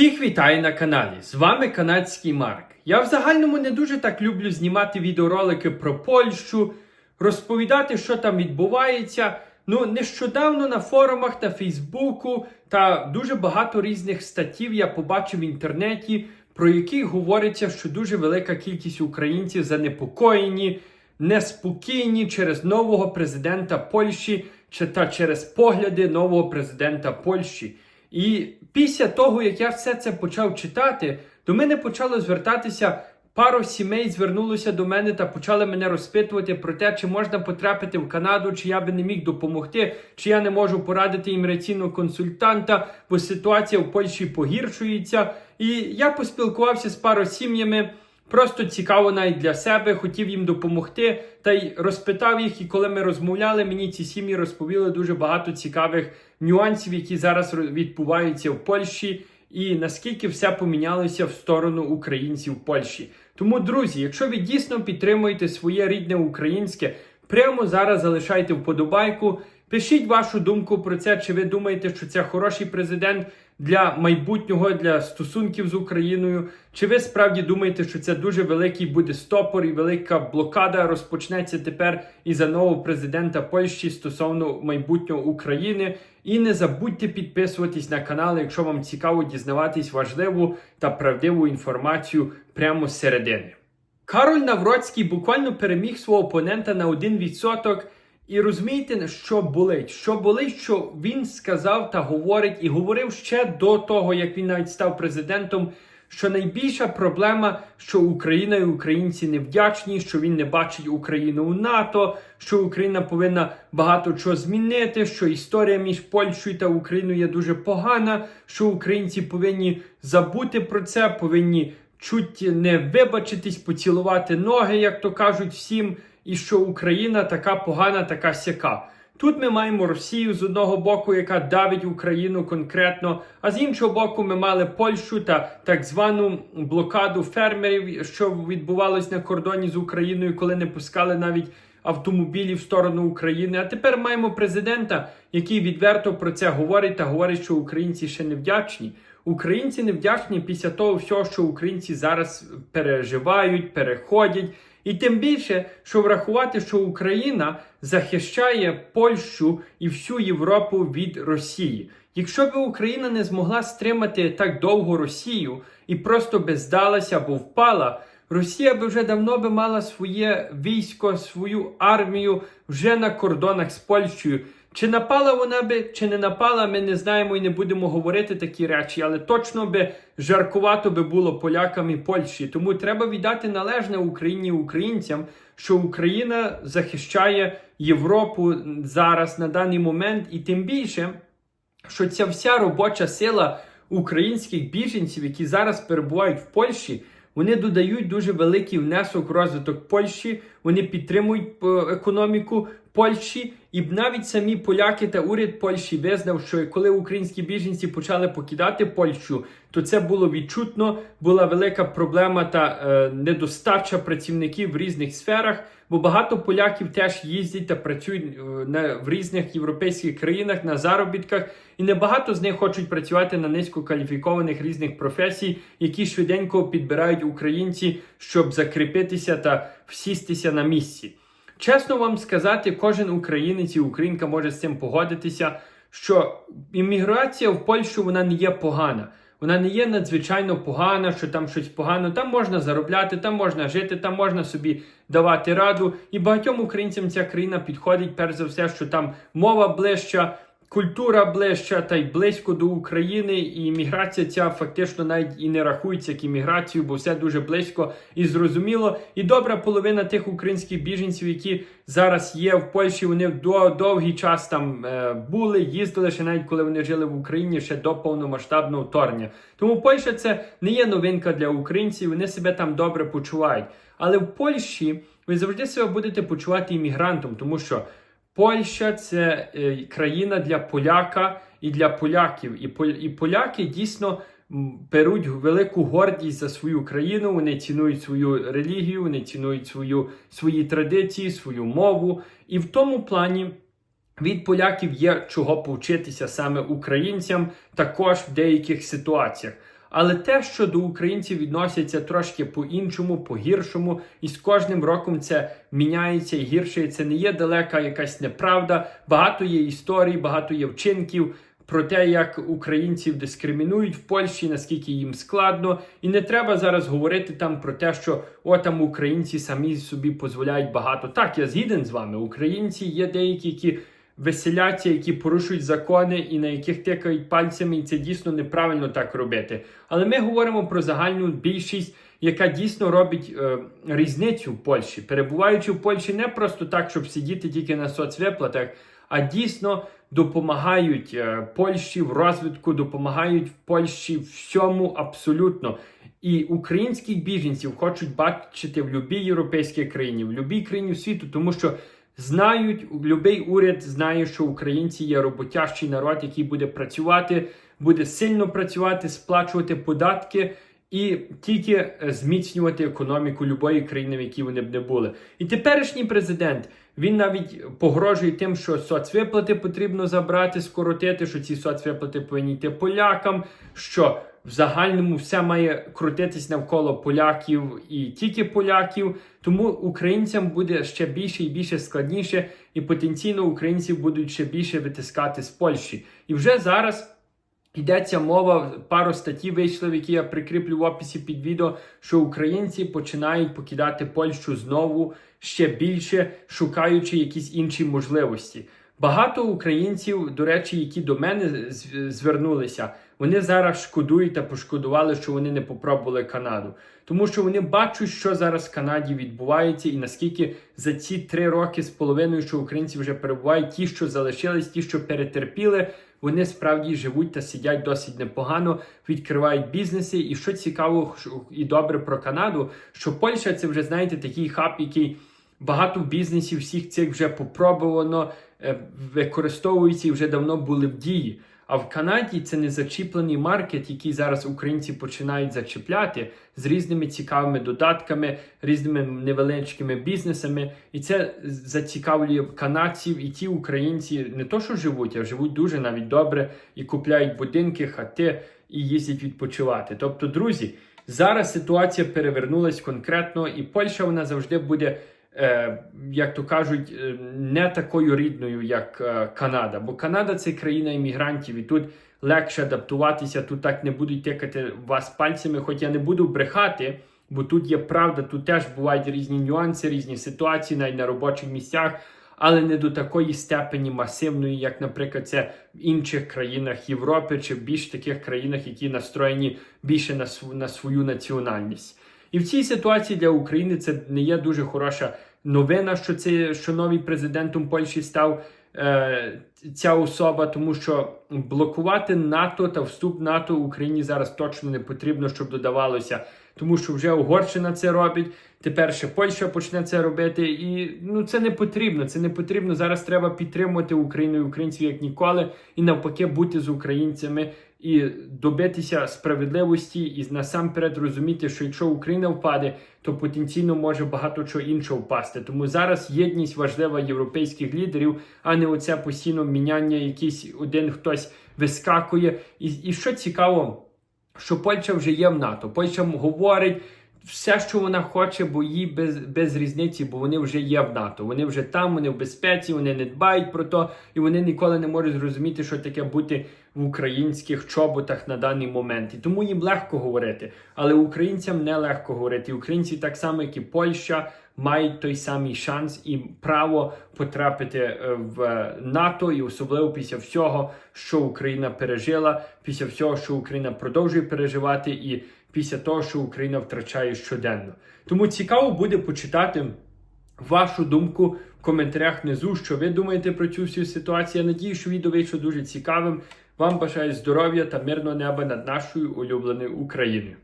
Всіх вітаю на каналі. З вами канадський Марк. Я в загальному не дуже так люблю знімати відеоролики про Польщу, розповідати, що там відбувається. Ну, нещодавно на форумах на Фейсбуку та дуже багато різних статтів я побачив в інтернеті, про які говориться, що дуже велика кількість українців занепокоєні, неспокійні через нового президента Польщі чи та через погляди нового президента Польщі. І після того, як я все це почав читати, до мене почало звертатися. Пару сімей звернулося до мене та почали мене розпитувати про те, чи можна потрапити в Канаду, чи я би не міг допомогти, чи я не можу порадити імміграційного консультанта, бо ситуація в Польщі погіршується. І я поспілкувався з пару сім'ями. Просто цікаво навіть для себе, хотів їм допомогти та й розпитав їх. І коли ми розмовляли, мені ці сім'ї розповіли дуже багато цікавих нюансів, які зараз відбуваються в Польщі, і наскільки все помінялося в сторону українців в Польщі. Тому, друзі, якщо ви дійсно підтримуєте своє рідне українське, прямо зараз залишайте вподобайку. Пишіть вашу думку про це, чи ви думаєте, що це хороший президент для майбутнього, для стосунків з Україною? Чи ви справді думаєте, що це дуже великий буде стопор і велика блокада розпочнеться тепер і за нового президента Польщі стосовно майбутнього України? І не забудьте підписуватись на канал, якщо вам цікаво дізнаватись важливу та правдиву інформацію прямо з середини. Кароль Навроцький буквально переміг свого опонента на 1%. І розумієте, що болить? Що болить, що він сказав та говорить, і говорив ще до того, як він навіть став президентом. Що найбільша проблема, що Україна і українці невдячні, що він не бачить Україну у НАТО, що Україна повинна багато чого змінити, що історія між Польщею та Україною є дуже погана, що українці повинні забути про це, повинні чуть не вибачитись, поцілувати ноги, як то кажуть всім, і що Україна така погана, така сяка. Тут ми маємо Росію з одного боку, яка давить Україну конкретно, а з іншого боку, ми мали Польщу та так звану блокаду фермерів, що відбувалось на кордоні з Україною, коли не пускали навіть автомобілі в сторону України. А тепер маємо президента, який відверто про це говорить та говорить, що українці ще не вдячні. Українці не вдячні після того всього, що українці зараз переживають, переходять. І тим більше, що врахувати, що Україна захищає Польщу і всю Європу від Росії. Якщо б Україна не змогла стримати так довго Росію і просто би здалася або впала, Росія би вже давно би мала своє військо, свою армію вже на кордонах з Польщею. Чи напала вона би, чи не напала, ми не знаємо і не будемо говорити такі речі, але точно би жаркувато би було полякам і Польщі. Тому треба віддати належне Україні українцям, що Україна захищає Європу зараз на даний момент, і тим більше, що ця вся робоча сила українських біженців, які зараз перебувають в Польщі. Вони додають дуже великий внесок в розвиток Польщі, вони підтримують е, економіку Польщі, і навіть самі поляки та уряд Польщі визнав, що коли українські біженці почали покидати Польщу, то це було відчутно. Була велика проблема та е, недостача працівників в різних сферах. Бо багато поляків теж їздять та працюють е, на в різних європейських країнах на заробітках, і небагато з них хочуть працювати на низькокваліфікованих різних професій, які швиденько підбирають українці, щоб закріпитися та всістися на місці. Чесно вам сказати, кожен українець і українка може з цим погодитися, що імміграція в Польщу вона не є погана. Вона не є надзвичайно погана, що там щось погано. Там можна заробляти, там можна жити, там можна собі давати раду. І багатьом українцям ця країна підходить, перш за все, що там мова ближча, культура ближча та й близько до України. І імміграція ця фактично навіть і не рахується як імміграцію, бо все дуже близько і зрозуміло. І добра половина тих українських біженців, які зараз є в Польщі, вони до довгий час там е, були, їздили ще навіть коли вони жили в Україні ще до повномасштабного вторгнення. Тому Польща це не є новинка для українців. Вони себе там добре почувають. Але в Польщі ви завжди себе будете почувати іммігрантом, тому що Польща це е, країна для поляка і для поляків. І, пол- і поляки дійсно беруть велику гордість за свою країну. Вони цінують свою релігію, вони цінують свою, свої традиції, свою мову. І в тому плані. Від поляків є чого повчитися саме українцям, також в деяких ситуаціях. Але те, що до українців відносяться трошки по-іншому, по-гіршому, і з кожним роком це міняється і гірше. Це не є далека якась неправда. Багато є історій, багато є вчинків про те, як українців дискримінують в Польщі, наскільки їм складно, і не треба зараз говорити там про те, що о там українці самі собі дозволяють багато. Так, я згіден з вами. Українці є деякі, які веселяться, які порушують закони і на яких тикають пальцями, і це дійсно неправильно так робити. Але ми говоримо про загальну більшість. Яка дійсно робить е, різницю в Польщі, перебуваючи в Польщі не просто так, щоб сидіти тільки на соцвиплатах, а дійсно допомагають е, Польщі в розвитку, допомагають в Польщі всьому абсолютно. І українських біженців хочуть бачити в будь-якій європейській країні, в будь-якій країні світу, тому що знають, будь-який уряд знає, що українці є роботящий народ, який буде працювати, буде сильно працювати, сплачувати податки. І тільки е, зміцнювати економіку любої країни, в якій вони б не були. І теперішній президент він навіть погрожує тим, що соцвиплати потрібно забрати, скоротити, що ці соцвиплати повинні йти полякам. що в загальному все має крутитись навколо поляків і тільки поляків. Тому українцям буде ще більше і більше складніше, і потенційно українців будуть ще більше витискати з Польщі. І вже зараз. Йдеться мова, пару статті вийшли, в які я прикріплю в описі під відео, що українці починають покидати Польщу знову ще більше, шукаючи якісь інші можливості. Багато українців, до речі, які до мене звернулися, вони зараз шкодують та пошкодували, що вони не попробували Канаду, тому що вони бачать, що зараз в Канаді відбувається, і наскільки за ці три роки з половиною, що українці вже перебувають, ті, що залишились, ті, що перетерпіли вони справді живуть та сидять досить непогано, відкривають бізнеси. І що цікаво і добре про Канаду, що Польща це вже знаєте такий хаб, який багато бізнесів всіх цих вже попробовано, е, використовується і вже давно були в дії. А в Канаді це не зачіплений маркет, який зараз українці починають зачіпляти з різними цікавими додатками, різними невеличкими бізнесами. І це зацікавлює канадців і ті українці не то, що живуть, а живуть дуже навіть добре і купляють будинки, хати і їздять відпочивати. Тобто, друзі, зараз ситуація перевернулась конкретно, і Польща вона завжди буде як то кажуть, е, не такою рідною, як е, Канада. Бо Канада це країна іммігрантів, і тут легше адаптуватися, тут так не будуть тикати вас пальцями, хоч я не буду брехати. Бо тут є правда, тут теж бувають різні нюанси, різні ситуації, навіть на робочих місцях, але не до такої степені масивної, як, наприклад, це в інших країнах Європи чи в більш таких країнах, які настроєні більше на свою національність. І в цій ситуації для України це не є дуже хороша новина, що це що новий президентом Польщі став е, ця особа, тому що блокувати НАТО та вступ НАТО Україні зараз точно не потрібно, щоб додавалося, тому що вже Угорщина це робить. Тепер ще Польща почне це робити, і ну це не потрібно. Це не потрібно. Зараз треба підтримувати Україну і українців як ніколи, і навпаки бути з українцями і добитися справедливості, і насамперед розуміти, що якщо Україна впаде, то потенційно може багато чого іншого впасти. Тому зараз єдність важлива європейських лідерів, а не оце постійно міняння, якийсь один хтось вискакує. І, І що цікаво, що Польща вже є в НАТО. Польща говорить все, що вона хоче, бо їй без без різниці, бо вони вже є в НАТО. Вони вже там, вони в безпеці, вони не дбають про то, і вони ніколи не можуть зрозуміти, що таке бути в українських чоботах на даний момент. І тому їм легко говорити. Але українцям не легко говорити. Українці, так само, як і Польща, мають той самий шанс і право потрапити е, в НАТО, і особливо після всього, що Україна пережила, після всього, що Україна продовжує переживати і після того, що Україна втрачає щоденно. Тому цікаво буде почитати вашу думку в коментарях внизу, що ви думаєте про цю всю ситуацію. Я надію, що відео вийшло дуже цікавим. Вам бажаю здоров'я та мирного неба над нашою улюбленою Україною.